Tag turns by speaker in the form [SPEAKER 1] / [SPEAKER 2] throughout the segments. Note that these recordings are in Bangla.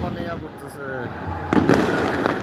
[SPEAKER 1] পোলা করতেছে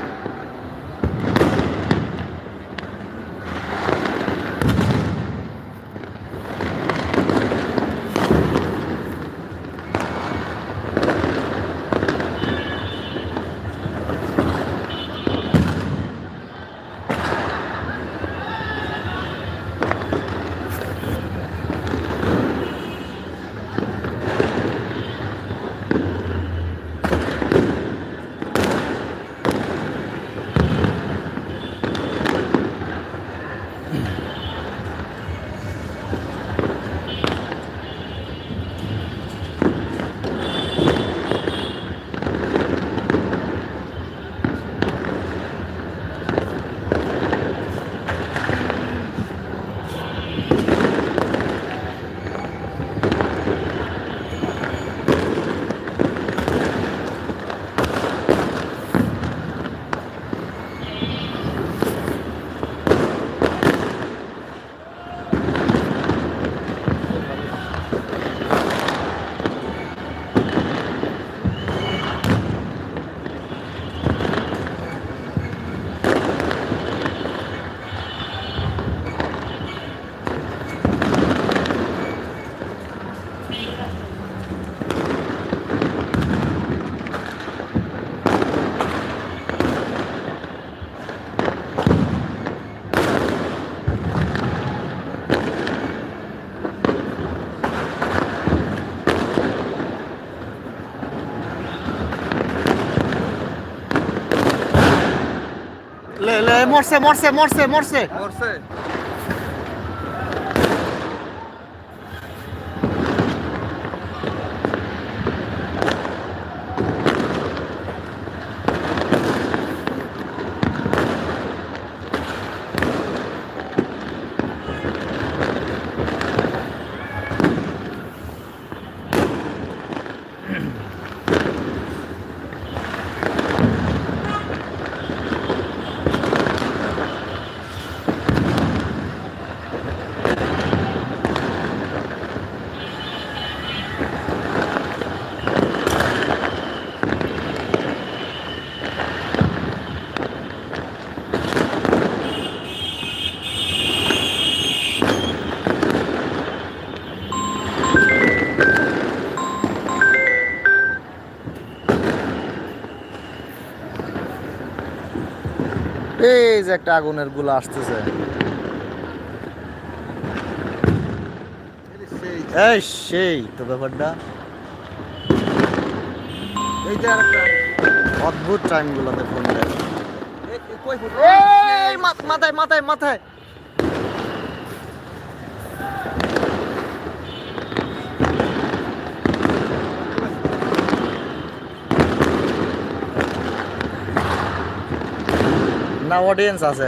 [SPEAKER 1] লে লে মরছে মরছে মরছে মরছে
[SPEAKER 2] মরছে
[SPEAKER 1] এই যে একটা আগুনেরগুলা আসতেছে। এই সেই তো ব্যাপারটা। অদ্ভুত টাইম গুলোতে ফোন দেয় মাথায় মাথায় মাথায়। না অডিয়েন্স আছে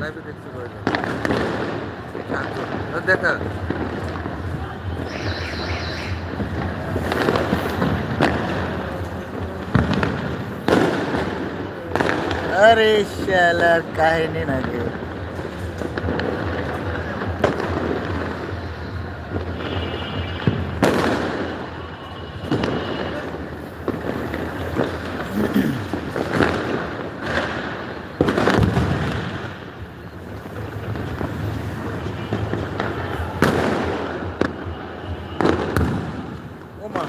[SPEAKER 2] লাইভে দেখছি কই না দেখা
[SPEAKER 1] আরে শালার কাহিনী নাকি
[SPEAKER 2] ও মা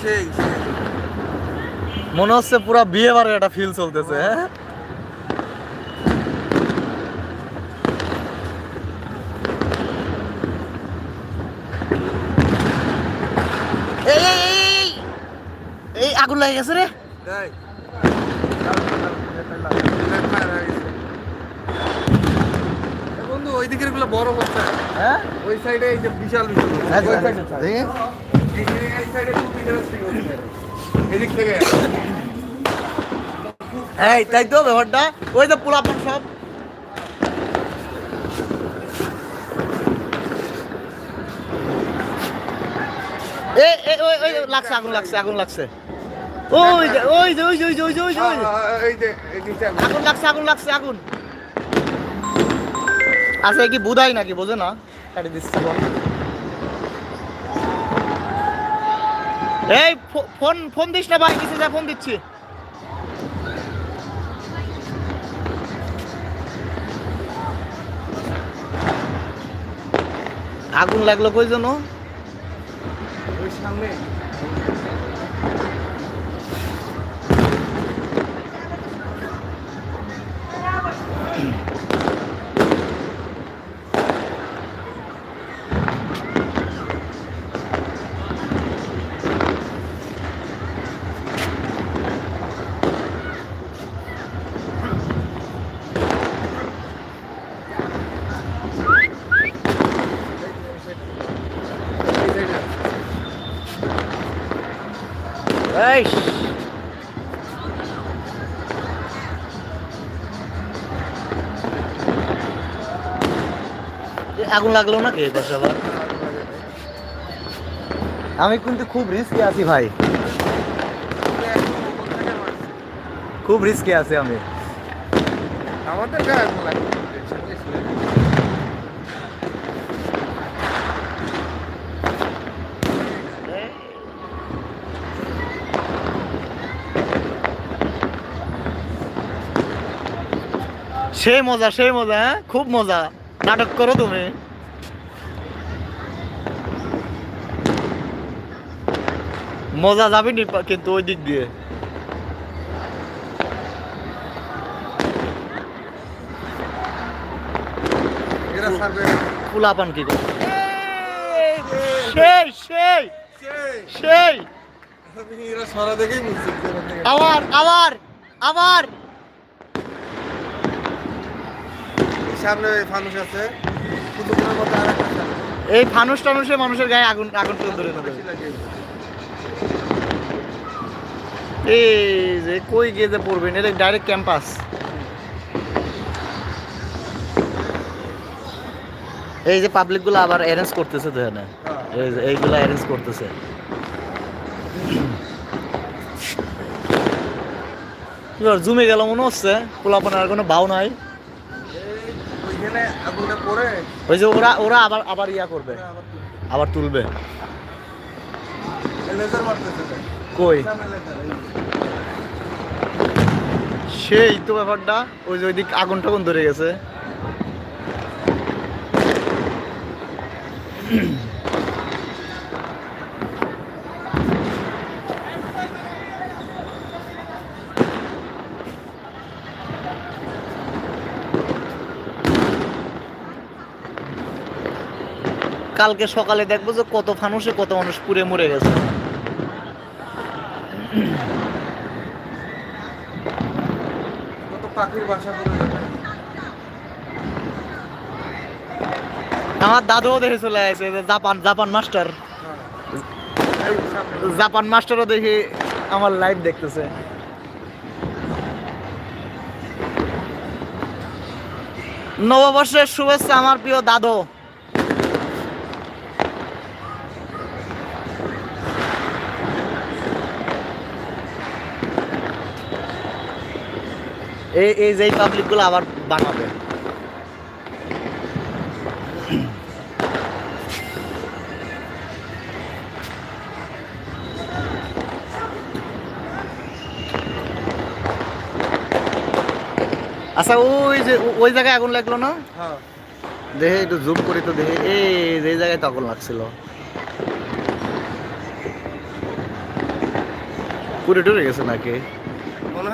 [SPEAKER 2] সেই সেই
[SPEAKER 1] মনে হচ্ছে পুরো বিয়ে বাড়ির একটা ফিল চলতেছে হ্যাঁ? এই আগুন লাগে গেছে রে।
[SPEAKER 2] বন্ধু ওই দিকেরগুলো বড় হচ্ছে
[SPEAKER 1] হ্যাঁ?
[SPEAKER 2] ওই সাইডে এই যে বিশাল বিশাল।
[SPEAKER 1] হ্যাঁ,
[SPEAKER 2] ওই সাইডে এই সাইডে খুব ইন্টারেস্টিং হচ্ছে এদিক থেকে।
[SPEAKER 1] এই তাই তো ব্যাপারটা। ওই পোলাপন সব। ওই ওই লাগছে আগুন লাগছে আগুন লাগছে। ওই যে ওই যে ওই যে ওই যে ওই যে ওই যে। ওই যে।
[SPEAKER 2] এই যে
[SPEAKER 1] আগুন লাগছে আগুন লাগছে আগুন। আচ্ছা কি বুধাই নাকি? বোঝে না। কাটি দিচ্ছি এই ফোন ফোন দিস না ভাই কিছু যা ফোন দিচ্ছি। আগুন লাগল কই জন্য
[SPEAKER 2] ওই সামনে। এই।
[SPEAKER 1] আগুন লাগল না কে পাশে আবার। আমি কিন্তু খুব রিস্কে আছি ভাই। খুব রিস্কে আছি আমি।
[SPEAKER 2] আমাদের গায়ে আগুন লাগবে।
[SPEAKER 1] সেই মজা সেই মজা হ্যাঁ? খুব মজা। নাটক করো তুমি। মজা যাবে নি কিন্তু ওই দিক দিয়ে।
[SPEAKER 2] সার্ভে
[SPEAKER 1] কি সেই সেই সেই। আবার আবার আবার
[SPEAKER 2] এই সামনে ফানুস আছে। কুতুবপুরের মধ্যে আরেকটা
[SPEAKER 1] এই ফানুস টানুসে মানুষের গায়ে আগুন আগুন ধরে এই যে কই গিয়ে যে পড়বেন? এটা ডাইরেক্ট ক্যাম্পাস এই যে পাবলিকগুলো আবার অ্যারেঞ্জ করতেছে তো এখানে।
[SPEAKER 2] হ্যাঁ।
[SPEAKER 1] এই যে এইগুলো অ্যারেঞ্জ করতেছে। জুমে গেল মনে হচ্ছে পোলাপান আর কোনো বাউ নাই।
[SPEAKER 2] এই আগুনে পড়ে
[SPEAKER 1] ওই যে ওরা ওরা আবার আবার ইয়া করবে।
[SPEAKER 2] আবার তুলবে। লেজার মারতেছে
[SPEAKER 1] কই। সেই তো ব্যাপারটা ওই যে ওইদিক আগুন টাগুন ধরে গেছে। কালকে সকালে দেখব যে কত ফানুসে কত মানুষ পুড়ে মরে গেছে। আমার দাদুও দেখে চলে আসে জাপান জাপান মাস্টার। জাপান মাস্টারও দেখি আমার লাইভ দেখতেছে। নববর্ষের শুভেচ্ছা আমার প্রিয় দাদু। এই এই যে পাবলিকগুলো আবার বানাবে। আচ্ছা ওই যে ওই জায়গায় আগুন লাগল না?
[SPEAKER 2] হ্যাঁ।
[SPEAKER 1] দেখে একটু জুম করি তো দেখে এই যে জায়গায় তো আগুন লাগছিল। পুরে টুরে গেছে নাকি?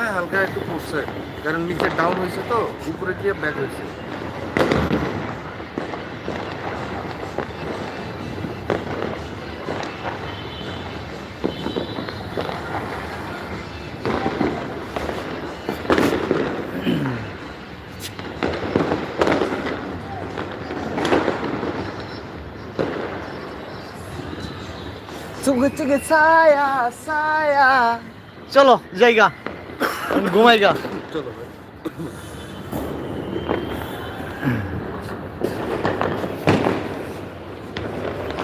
[SPEAKER 2] হয় হালকা একটু পড়ছে কারণ নিচে ডাউন হয়েছে তো উপরে গিয়ে ব্যাক হয়েছে
[SPEAKER 1] চোখে চোখে ছায়া ছায়া চলো জায়গা ঘুমাইগা
[SPEAKER 2] চলো ভাই